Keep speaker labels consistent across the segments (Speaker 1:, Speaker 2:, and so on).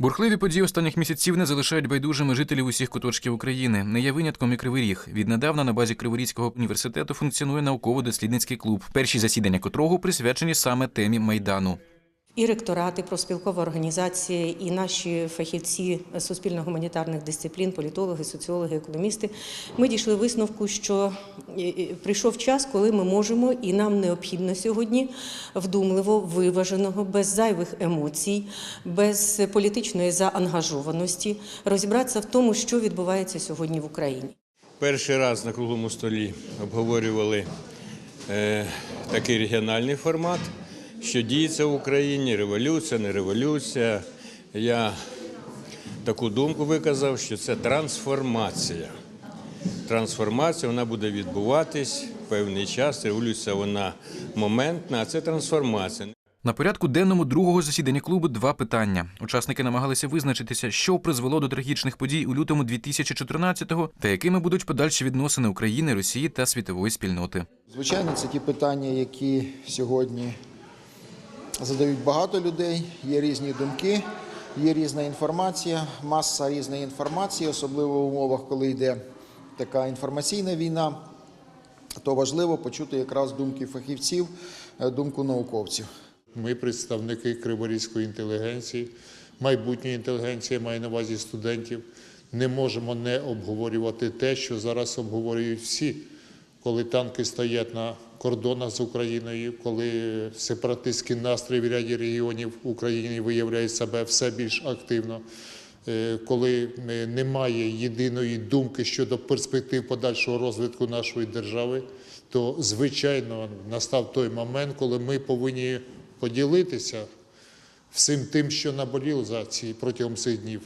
Speaker 1: Бурхливі події останніх місяців не залишають байдужими жителів усіх куточків України. Не є винятком і Кривий Ріг. Віднедавна на базі Криворізького університету функціонує науково-дослідницький клуб, перші засідання котрого присвячені саме темі майдану.
Speaker 2: І ректорати, профспілкова організація, і наші фахівці суспільно-гуманітарних дисциплін, політологи, соціологи, економісти. Ми дійшли висновку, що прийшов час, коли ми можемо, і нам необхідно сьогодні вдумливо, виваженого, без зайвих емоцій, без політичної заангажованості розібратися в тому, що відбувається сьогодні в Україні.
Speaker 3: Перший раз на круглому столі обговорювали е, такий регіональний формат, що діється в Україні, революція, не революція. Я таку думку виказав, що це трансформація. Трансформація вона буде відбуватись певний час. Революція вона моментна, а це трансформація.
Speaker 1: На порядку денному другого засідання клубу два питання. Учасники намагалися визначитися, що призвело до трагічних подій у лютому 2014-го та якими будуть подальші відносини України, Росії та світової спільноти.
Speaker 4: Звичайно, це ті питання, які сьогодні задають багато людей. Є різні думки, є різна інформація, маса різної інформації, особливо в умовах, коли йде така інформаційна війна. То важливо почути якраз думки фахівців, е, думку науковців.
Speaker 5: Ми представники криворізької інтелігенції, майбутньої інтелігенції, маю на увазі студентів. Не можемо не обговорювати те, що зараз обговорюють всі, коли танки стоять на кордонах з Україною, коли сепаратистські настрої в ряді регіонів України виявляють себе все більш активно. Е, Коли е, немає єдиної думки щодо перспектив подальшого розвитку нашої держави, то звичайно настав той момент, коли ми повинні поділитися всім тим, що наболіло за ці протягом цих днів.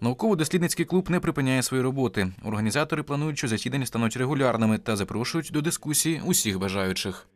Speaker 1: Науково-дослідницький клуб не припиняє свої роботи. Організатори планують, що засідання стануть регулярними та запрошують до дискусії усіх бажаючих.